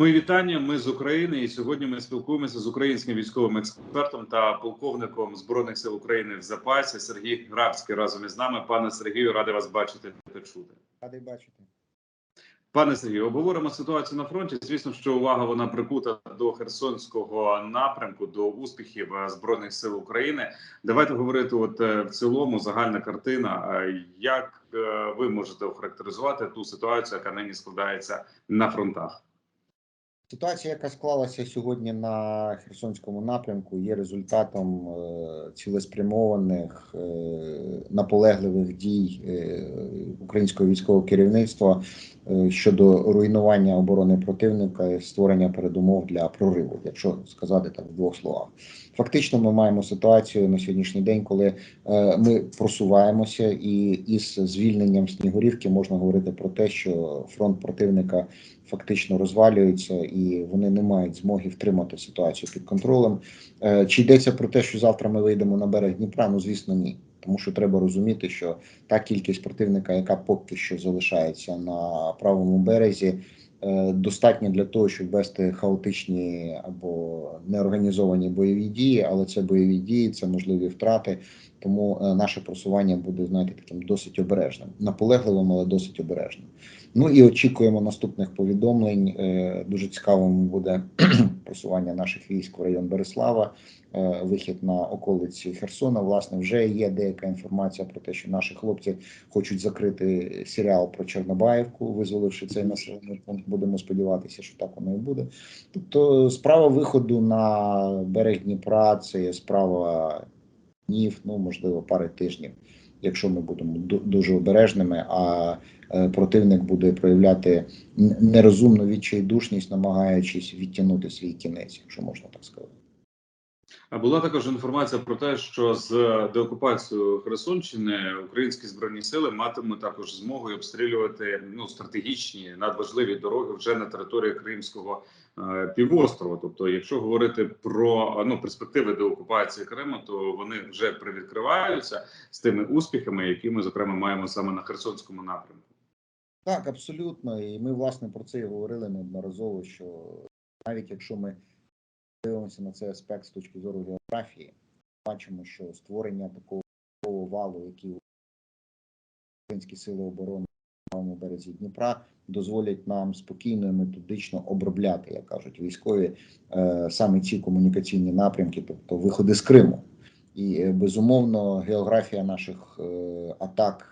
Мої вітання. Ми з України, і сьогодні ми спілкуємося з українським військовим експертом та полковником збройних сил України в запасі Сергій Грабський разом із нами. Пане Сергію, радий вас бачити та чути. Радий бачити. Пане Сергію, обговоримо ситуацію на фронті. Звісно, що увага вона прикута до Херсонського напрямку, до успіхів е, збройних сил України. Давайте говорити, от е, в цілому, загальна картина. Е, Як ви можете охарактеризувати ту ситуацію, яка нині складається на фронтах? Ситуація, яка склалася сьогодні на Херсонському напрямку, є результатом е, цілеспрямованих е, наполегливих дій е, українського військового керівництва щодо руйнування оборони противника і створення передумов для прориву, якщо сказати так в двох словах. Фактично, ми маємо ситуацію на сьогоднішній день, коли е, ми просуваємося, і із звільненням Снігурівки можна говорити про те, що фронт противника фактично розвалюється, і вони не мають змоги втримати ситуацію під контролем. Е, Чи йдеться про те, що завтра ми вийдемо на берег Дніпра? Ну звісно, ні. Тому що треба розуміти, що та кількість противника, яка поки що залишається на правому березі, е, достатня для того, щоб вести хаотичні або неорганізовані бойові дії, але це бойові дії, це можливі втрати. Тому е, наше просування буде, знаєте, таким досить обережним, наполегливим, але досить обережним. Ну і очікуємо наступних повідомлень. Е, Дуже цікавим буде просування наших військ в район Береслава, вихід на околиці Херсона. Власне, вже є деяка інформація про те, що наші хлопці хочуть закрити серіал про Чорнобаївку, визволивши цей населений пункт. Будемо сподіватися, що так воно і буде. Тобто, справа виходу на берег Дніпра це справа днів, ну можливо, пари тижнів, якщо ми будемо ду- дуже обережними. А е, противник буде проявляти нерозумну відчайдушність, намагаючись відтягнути свій кінець, якщо можна так сказати. Була також інформація про те, що з деокупацією Херсонщини українські збройні сили матимуть також змогу обстрілювати ну стратегічні надважливі дороги вже на території Кримського е, півострова. Тобто, якщо говорити про ну перспективи деокупації Криму, то вони вже привідкриваються з тими успіхами, які ми зокрема маємо саме на Херсонському напрямку. Так, абсолютно. І ми, власне, про це і говорили неодноразово, що навіть якщо ми дивимося на цей аспект з точки зору географії, бачимо, що створення такого валу, який українські сили оборони на березі Дніпра, дозволять нам спокійно і методично обробляти, як кажуть військові, е, саме ці комунікаційні напрямки, тобто виходи з Криму. І е, безумовно географія наших е, атак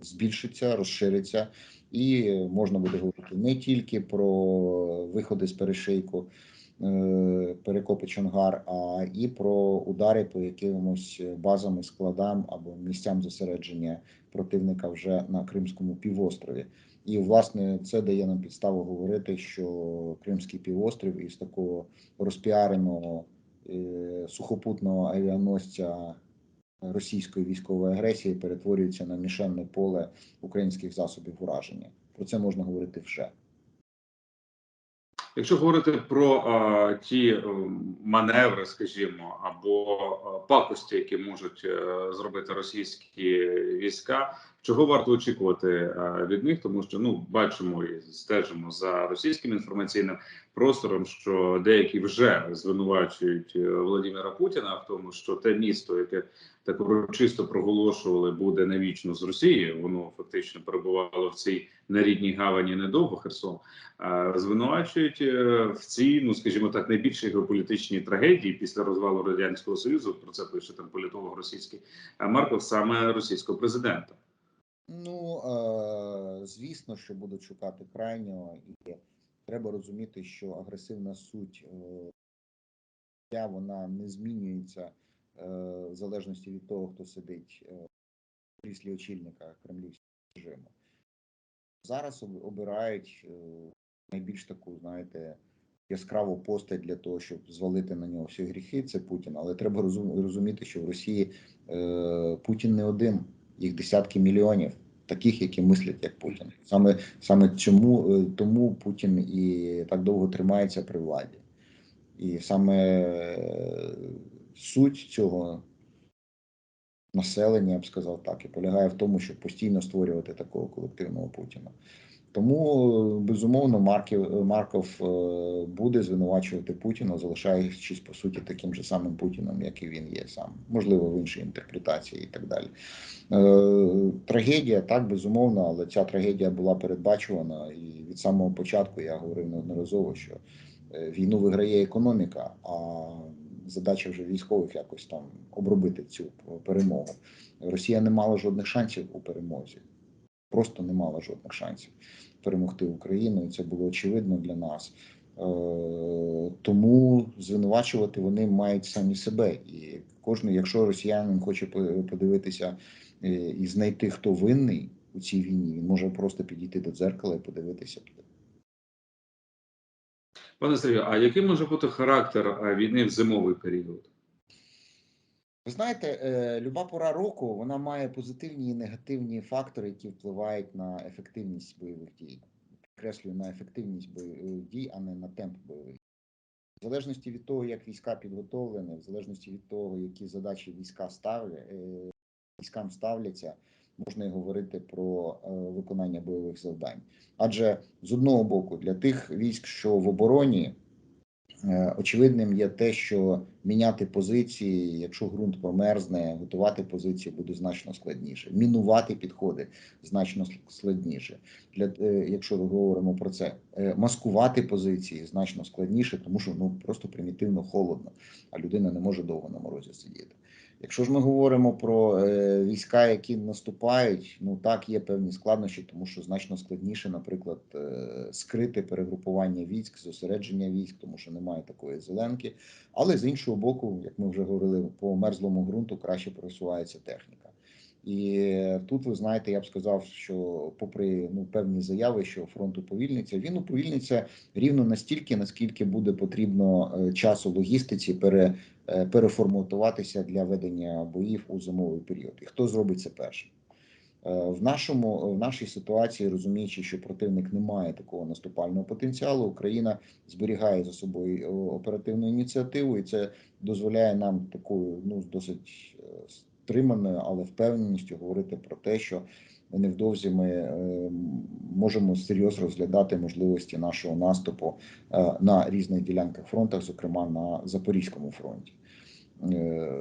збільшиться, розшириться, і можна буде говорити не тільки про виходи з перешийку, перекопи Чонгар, а і про удари по якимось базам і складам або місцям зосередження противника вже на Кримському півострові. І власне це дає нам підставу говорити, що Кримський півострів із такого розпіареного е, сухопутного авіаносця російської військової агресії перетворюється на мішенне поле українських засобів ураження. Про це можна говорити вже. Якщо говорити про а, ті е, маневри, скажімо, або а, пакості, які можуть а, зробити російські війська, чого варто очікувати е, від них, тому що ну бачимо і стежимо за російським інформаційним простором, що деякі вже звинувачують е, Володимира Путіна в тому, що те місто, яке так урочисто проголошували, буде навічно з Росії. Воно фактично перебувало в цій нерідній гавані недовго Херсон. е, Звинувачують е, в цій, ну скажімо так, найбільшій геополітичній трагедії після розвалу радянського союзу. Про це пише там політолог російський Марков, саме російського президента. Ну е, звісно, що будуть шукати крайнього, і треба розуміти, що агресивна суть е, вона не змінюється е, в залежності від того, хто сидить в очільника кремлівського режиму. Зараз обирають найбільш таку, знаєте, яскраву постать для того, щоб звалити на нього всі гріхи. Це Путін. Але треба розуміти, що в Росії Путін не один, їх десятки мільйонів. Таких, які мислять як Путін, саме саме чому е, тому Путін і так довго тримається при владі, і саме е, суть цього населення, я б сказав так, і полягає в тому, щоб постійно створювати такого колективного Путіна. Тому безумовно Марків Марков е, буде звинувачувати Путіна, залишаючись по суті таким же самим Путіним, як і він є сам, можливо, в іншій інтерпретації і так далі. Е, Трагедія так безумовно, але ця трагедія була передбачувана, і від самого початку я говорив неодноразово, що е, війну виграє економіка, а задача вже військових якось там обробити цю перемогу. Росія не мала жодних шансів у перемозі. Просто не мала жодних шансів перемогти Україну, і це було очевидно для нас. Е, Тому звинувачувати вони мають самі себе. І кожен, якщо росіянин хоче подивитися е, і знайти, хто винний у цій війні, він може просто підійти до дзеркала і подивитися туди. Пане Сергію, а який може бути характер е, війни в зимовий період? Ви знаєте, е, люба пора року вона має позитивні і негативні фактори, які впливають на ефективність бойових дій. Підкреслюю на ефективність бойових дій, а не на темп бойових. дій. В залежності від того, як війська підготовлені, в залежності від того, які задачі війська ставлять, військам ставляться, можна і говорити про е, виконання бойових завдань. Адже з одного боку, для тих військ, що в обороні, Е, Очевидним є те, що міняти позиції, якщо ґрунт промерзне, готувати позиції буде значно складніше. Мінувати підходи значно складніше. Для е, якщо ми говоримо про це, Е, маскувати позиції значно складніше, тому що ну просто примітивно холодно, а людина не може довго на морозі сидіти. Якщо ж ми говоримо про е, війська, які наступають, ну так є певні складнощі, тому що значно складніше, наприклад, е, скрити перегрупування військ, зосередження військ, тому що немає такої зеленки. Але з іншого боку, як ми вже говорили, по мерзлому ґрунту краще просувається техніка. І тут ви знаєте, я б сказав, що попри ну певні заяви, що фронт уповільниться, він уповільниться рівно настільки, наскільки буде потрібно е, часу логістиці пере, е, переформатуватися для ведення боїв у зимовий період. І хто зробить це першим? Е, В нашому в нашій ситуації, розуміючи, що противник не має такого наступального потенціалу, Україна зберігає за собою оперативну ініціативу, і це дозволяє нам такою ну досить е, стриманою, але впевненістю говорити про те, що невдовзі ми е, можемо серйозно розглядати можливості нашого наступу е, на різних ділянках фронтах, зокрема на Запорізькому фронті. Е,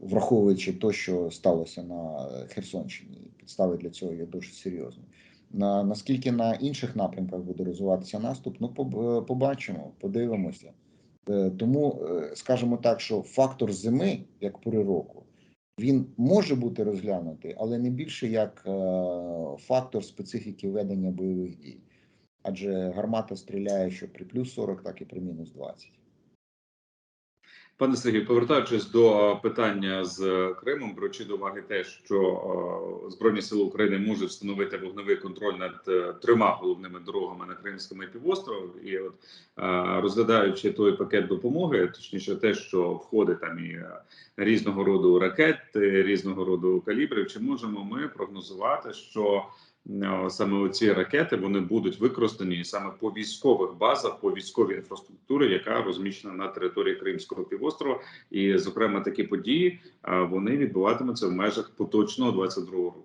Враховуючи те, що сталося на Херсонщині, підстави для цього є дуже серйозні. На наскільки на інших напрямках буде розвиватися наступ, ну побачимо, подивимося. Е, Тому е, скажімо так, що фактор зими, як пори року, він може бути розглянутий, але не більше як е, фактор специфіки ведення бойових дій. Адже гармата стріляє що при плюс 40, так і при мінус 20. Пане Сергію, повертаючись до е, питання з е, Кримом, беручи до уваги те, що е, Збройні сили України можуть встановити вогневий контроль над трьома головними дорогами на Кримському півострові, і от розглядаючи той пакет допомоги, точніше, те, що входить там і різного роду ракети, різного роду калібрів, чи можемо ми прогнозувати, що саме оці ракети вони будуть використані саме по військових базах, по військовій інфраструктурі, яка розміщена на території Кримського півострова, і зокрема такі події е, вони відбуватимуться в межах поточного 22-го року.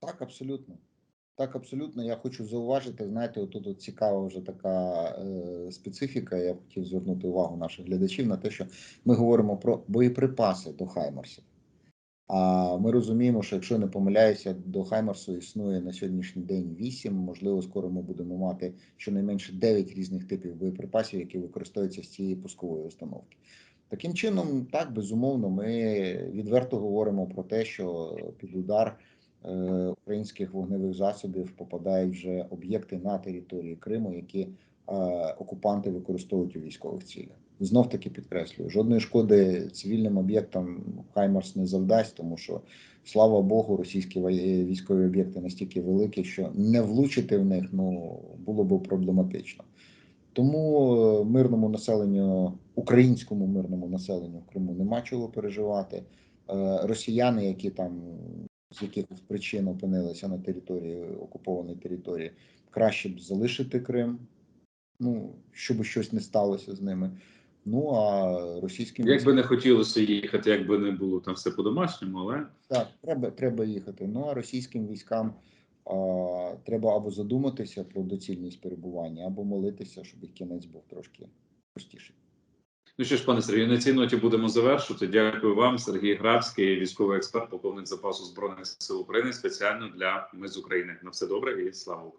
Так, абсолютно. Так, абсолютно. Я хочу зауважити, знаєте, отут от цікава вже така е, специфіка. Я б хотів звернути увагу наших глядачів на те, що ми говоримо про боєприпаси до Хаймарсів. А ми розуміємо, що якщо не помиляюся, до Хаймарсу існує на сьогоднішній день 8, можливо, скоро ми будемо мати щонайменше 9 різних типів боєприпасів, які використовуються з цієї пускової установки. Таким чином, так, безумовно, ми відверто говоримо про те, що під удар е, українських вогневих засобів попадають вже об'єкти на території Криму, які окупанти використовують у військових цілях. Знов таки підкреслюю, жодної шкоди цивільним об'єктам Хаймарс не завдасть, тому що слава Богу, російські військові об'єкти настільки великі, що не влучити в них ну було б проблематично. Тому е, мирному населенню, українському мирному населенню в Криму нема чого переживати. Е, Росіяни, які там з якихось причин опинилися на території окупованої території, краще б залишити Крим. Ну, щоб щось не сталося з ними. Ну а російським Як би не хотілося їхати, як би не було там все по-домашньому, але так, треба, треба їхати. Ну а російським військам а, треба або задуматися про доцільність перебування, або молитися, щоб їх кінець був трошки простіший. Ну що ж, пане Сергію, на цій ноті будемо завершувати. Дякую вам, Сергій Грабський, військовий експерт, полковник запасу збройних сил України, спеціально для ми з України. На все добре і слава Україні.